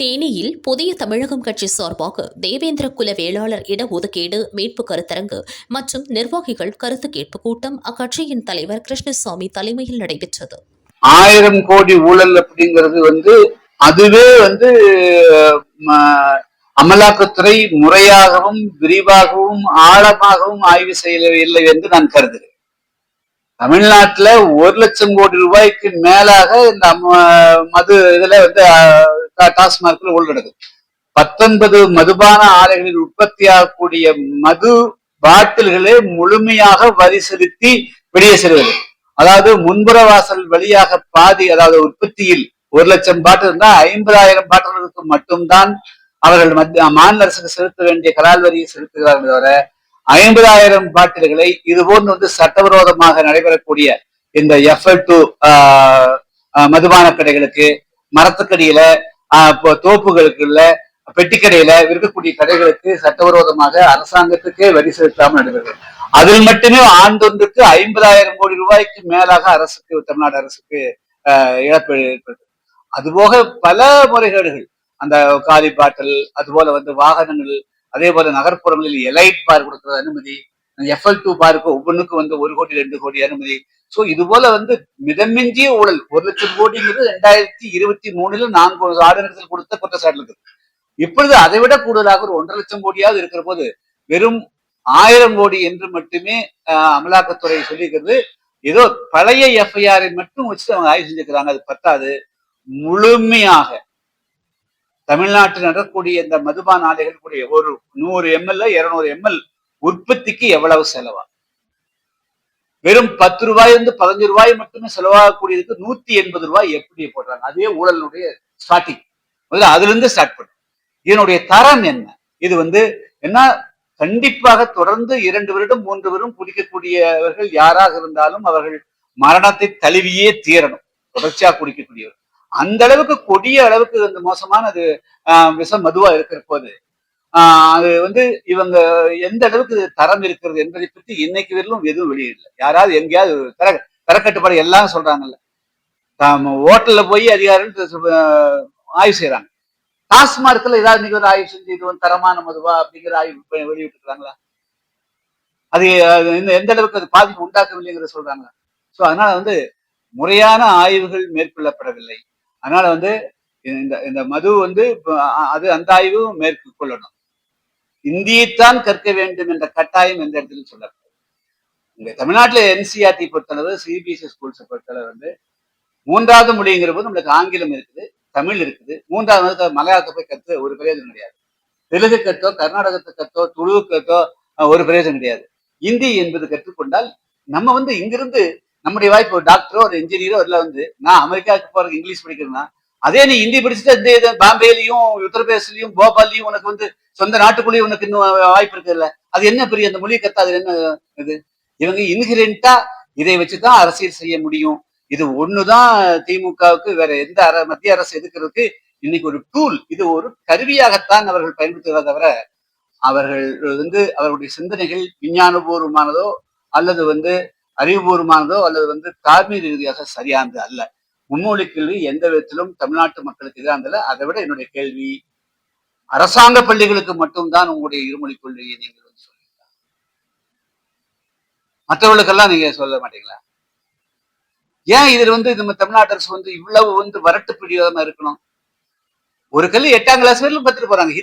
தேனியில் புதிய தமிழகம் கட்சி சார்பாக தேவேந்திர குல வேளாளர் இடஒதுக்கீடு மீட்பு கருத்தரங்கு மற்றும் நிர்வாகிகள் கருத்து கேட்பு கூட்டம் அக்கட்சியின் தலைவர் கிருஷ்ணசாமி தலைமையில் நடைபெற்றது. ஆயிரம் கோடி ஊழல் அப்படிங்கிறது வந்து அதுவே வந்து அமலாக்கத்துறை முறையாகவும் விரிவாகவும் ஆழமாகவும் ஆய்வு செய்யவில்லை என்று நான் கருதுகிறேன். தமிழ்நாட்டுல ஒரு லட்சம் கோடி ரூபாய்க்கு மேலாக இந்த மது இதுல வந்து அஹ், டாஸ்மார்க்ல ஊழல் பத்தொன்பது மதுபான ஆலைகளில் உற்பத்தியாகக்கூடிய மது பாட்டில்களே முழுமையாக வரி செலுத்தி வெளியே செல்வது. அதாவது முன்புற வாசல் வழியாக பாதி அதாவது உற்பத்தியில் ஒரு லட்சம் பாட்டில் இருந்தா ஐம்பதாயிரம் பாட்டில்களுக்கு மட்டும்தான் அவர்கள் மத்திய மாநில அரசுக்கு செலுத்த வேண்டிய கலால் வரியை செலுத்துகிறார்கள் தவிர ஐம்பதாயிரம் பாட்டில்களை இது போன்று வந்து சட்டவிரோதமாக நடைபெறக்கூடிய இந்த எஃப்எல் டூ மதுபான கடைகளுக்கு மரத்துக்கடியில தோப்புகளுக்குள்ள பெட்டிக்கடையில இருக்கக்கூடிய கடைகளுக்கு சட்டவிரோதமாக அரசாங்கத்துக்கே வரி செலுத்தாமல் நடைபெறுகிறது. அதில் மட்டுமே ஆண்டொன்றுக்கு ஐம்பதாயிரம் கோடி ரூபாய்க்கு மேலாக அரசுக்கு தமிழ்நாடு அரசுக்கு ஆஹ், இழப்பு ஏற்படுது. அதுபோக பல முறைகேடுகள். அந்த காலி பாட்டில் அதுபோல வந்து வாகனங்கள் அதே போல நகர்ப்புறங்களில் எலைட் பார் கொடுக்கறது அனுமதி எஃப்எல் டூ பாருக்கு ஒவ்வொன்றுக்கும் வந்து ஒரு கோடி ரெண்டு கோடி அனுமதி. சோ இது போல வந்து மிதமிஞ்சிய ஊழல் ஒரு லட்சம் கோடிங்கிறது ரெண்டாயிரத்தி இருபத்தி மூணுல நான்கு ஆளுநர்கள் கொடுத்த குற்றச்சாட்டு இருக்குது இப்பொழுது அதை விட கூடுதலாக ஒரு ஒன்றரை லட்சம் கோடியாவது இருக்கிற போது வெறும் ஆயிரம் கோடி என்று மட்டுமே ஆஹ், அமலாக்கத்துறை சொல்லியிருக்கிறது. ஏதோ பழைய எஃப்ஐஆரை மட்டும் வச்சு அவங்க ஆய்வு செஞ்சுக்கிறாங்க அது பத்தாது. முழுமையாக தமிழ்நாட்டில் நடக்கக்கூடிய இந்த மதுபான ஆலைகள் கூடிய ஒரு நூறு எம்எல்ல இருநூறு எம்எல் உற்பத்திக்கு எவ்வளவு செலவா வெறும் பத்து ரூபாய் இருந்து பதினஞ்சு ரூபாய் மட்டுமே செலவாகக்கூடியதுக்கு நூத்தி எண்பது ரூபாய் எப்படி போடுறாங்க. அதே ஊழலுடைய ஸ்டார்டிங் முதல்ல அதுல இருந்து ஸ்டார்ட் பண்ணும் இதனுடைய தரம் என்ன? இது வந்து என்ன? கண்டிப்பாக தொடர்ந்து இரண்டு வருடம் மூன்று வருடம் குடிக்கக்கூடியவர்கள் யாராக இருந்தாலும் அவர்கள் மரணத்தை தழுவியே தீரணும். தொடர்ச்சியா குடிக்கக்கூடியவர் அந்த அளவுக்கு கொடிய அளவுக்கு அந்த மோசமானது ஆஹ், விஷம் மதுவா இருக்கிற போது ஆஹ், அது வந்து இவங்க எந்த அளவுக்கு தரம் இருக்கிறது என்பதை பற்றி இன்னைக்கு வரையிலும் எதுவும் வெளியிடல. யாராவது எங்கேயாவது தர தரக்கட்டுப்பாடு எல்லாம் சொல்றாங்கல்ல. ஹோட்டல்ல போய் அதிகாரிகள் ஆய்வு செய்யறாங்க டாஸ்மார்க்ல ஏதாவது இன்னைக்கு ஒரு ஆய்வு செஞ்சு இது வந்து தரமான மதுவா அப்படிங்கிற ஆய்வு வெ- அது எந்த அளவுக்கு அது பாதிப்பு உண்டாக்கவில்லைங்கிறத சொல்றாங்களா? சோ அதனால வந்து முறையான ஆய்வுகள் மேற்கொள்ளப்படவில்லை. அதனால வந்து இந்த இந்த மது வந்து அது அந்த ஆய்வு மேற்கொள்ளணும். இந்தியைத்தான் கற்க வேண்டும் என்ற கட்டாயம் எந்த இடத்துல சொல்லப்படும் இங்க தமிழ்நாட்டுல என்சிஆர்டி பொறுத்தளவு சிபிஎஸ்சி ஸ்கூல்ஸை பொறுத்தளவு வந்து மூன்றாவது மொழிங்கிற போது நம்மளுக்கு ஆங்கிலம் இருக்குது தமிழ் இருக்குது. மூன்றாவது மலையாளத்தை போய் கற்று ஒரு பிரயோஜனம் கிடையாது. தெலுங்கு கற்றோ கர்நாடகத்தை கற்றோ துளு கற்றோ ஒரு பிரயோஜனம் கிடையாது. இந்தி என்பது கற்றுக்கொண்டால் நம்ம வந்து இங்கிருந்து நம்முடைய வாய்ப்பு ஒரு டாக்டரோ ஒரு இன்ஜினியரோ இல்லை வந்து நான் அமெரிக்காவுக்கு போறதுக்கு இங்கிலீஷ் படிக்கிறேன்னா அதே நீ ஹிந்தி படிச்சுட்டு இந்த இது பாம்பேலையும் உத்தரப்பிரதேசலையும் போபால்லையும் உனக்கு வந்து சொந்த நாட்டுக்குள்ளேயும் உனக்கு இன்னும் வாய்ப்பு இருக்குல்ல அது என்ன பெரிய அந்த மொழியை கத்தாது என்ன இது? இவங்க இன்ஹிரண்டா இதை வச்சுதான் அரசியல் செய்ய முடியும். இது ஒண்ணுதான் திமுகவுக்கு வேற எந்த அர மத்திய அரசு எதுக்குறதுக்கு இன்னைக்கு ஒரு டூல் இது ஒரு கருவியாகத்தான் அவர்கள் பயன்படுத்துகிறத தவிர அவர்கள் வந்து அவர்களுடைய சிந்தனைகள் விஞ்ஞானபூர்வமானதோ அல்லது வந்து அறிவுபூர்வமானதோ அல்லது வந்து தார்மீக ரீதியாக சரியானது அல்ல. மும்மொழி கல்வி எந்த விதத்திலும் தமிழ்நாட்டு மக்களுக்கு எதிராக அதை விட என்னுடைய கேள்வி அரசாங்க பள்ளிகளுக்கு மட்டும்தான் உங்களுடைய இருமொழி கொள்கையை நீங்கள் வந்து சொல்லுவீங்களா மற்றவர்களுக்கெல்லாம் நீங்க சொல்ல மாட்டீங்களா? ஏன் இதுல வந்து நம்ம தமிழ்நாட்டு அரசு வந்து இவ்வளவு வந்து வரட்டு பிடிவாதமா இருக்கணும்? ஒரு கல்வி எட்டாம் கிளாஸ் வரையிலும் பத்துட்டு போறாங்க.